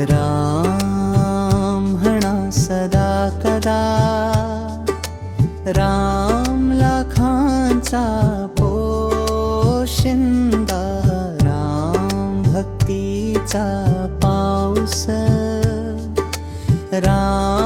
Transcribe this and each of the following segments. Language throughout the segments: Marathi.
राम हणा सदा कदा. राम लाखांचा पोशिंदा राम भक्तीचा पाऊस. राम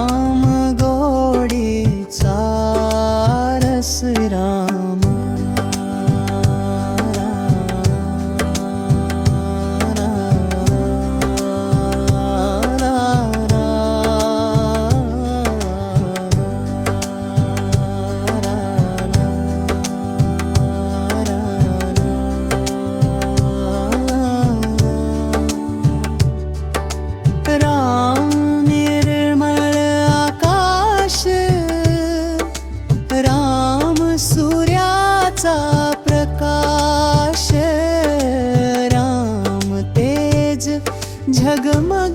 ঝগমগ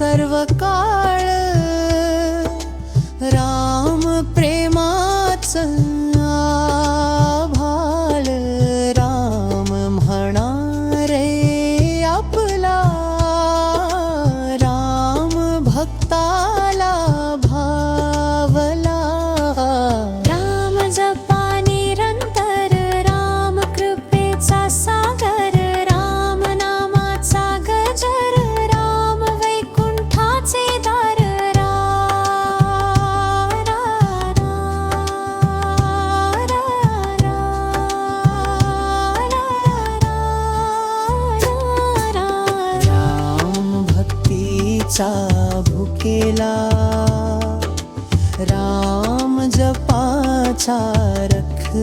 सर्वकाळ ज्ञानाचा भुकेला. राम जपाचा रख.